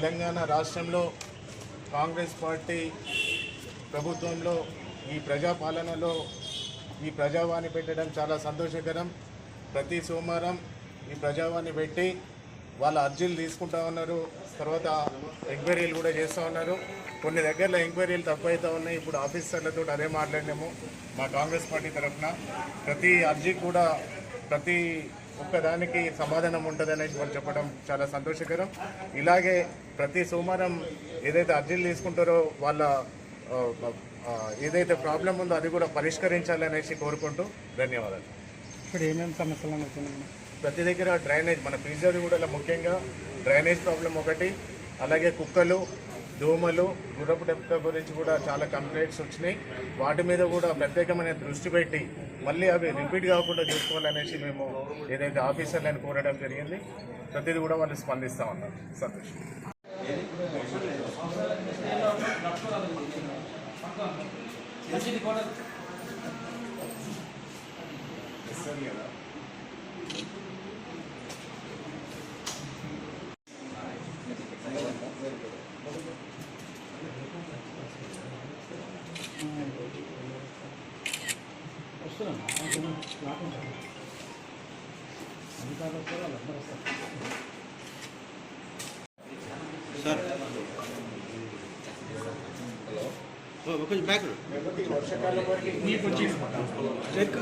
తెలంగాణ రాష్ట్రంలో కాంగ్రెస్ పార్టీ ప్రభుత్వంలో ఈ ప్రజాపాలనలో ఈ ప్రజావాణి పెట్టడం చాలా సంతోషకరం. ప్రతి సోమవారం ఈ ప్రజావాణి పెట్టి వాళ్ళ అర్జీలు తీసుకుంటా ఉన్నారు. తర్వాత ఎంక్వైరీలు కూడా చేస్తూ ఉన్నారు. కొన్ని దగ్గరలో ఎంక్వైరీలు తక్కువ ఉన్నాయి. ఇప్పుడు ఆఫీసర్లతో అదే మాట్లాడినాము మా కాంగ్రెస్ పార్టీ తరఫున. ప్రతి అర్జీ కూడా ప్రతి ఒక్కదానికి సమాధానం ఉంటుందని వాళ్ళు చెప్పడం చాలా సంతోషకరం. ఇలాగే ప్రతి సోమవారం ఏదైతే అర్జీలు తీసుకుంటారో వాళ్ళ ఏదైతే ప్రాబ్లం ఉందో అది కూడా పరిష్కరించాలనేసి కోరుకుంటూ ధన్యవాదాలు. ఇప్పుడు ఏమేమి సమస్యలు ప్రతి దగ్గర డ్రైనేజ్ మన కూడా ముఖ్యంగా డ్రైనేజ్ ప్రాబ్లం ఒకటి అలాగే కుక్కలు దోమలు గుర్రపు డెప్త గురించి కూడా చాలా కంప్లైంట్స్ వచ్చినాయి. వాటి మీద కూడా ప్రత్యేకమైన దృష్టి పెట్టి మళ్ళీ అవి రిపీట్ కాకుండా చూసుకోవాలనేసి మేము ఏదైతే ఆఫీసర్లను కోరడం జరిగింది ప్రతిదీ కూడా వాళ్ళు స్పందిస్తూ ఉన్నారు. సంతోషం. కొంచెం బ్యాక్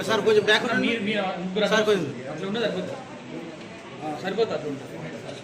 సార్ కొంచెం బ్యాక్ మీరు మీరు ముగ్గురు సార్ కొంచెం అట్లా ఉండదు సరిపోతుంది సరిపోతుంది అట్లా ఉంటుంది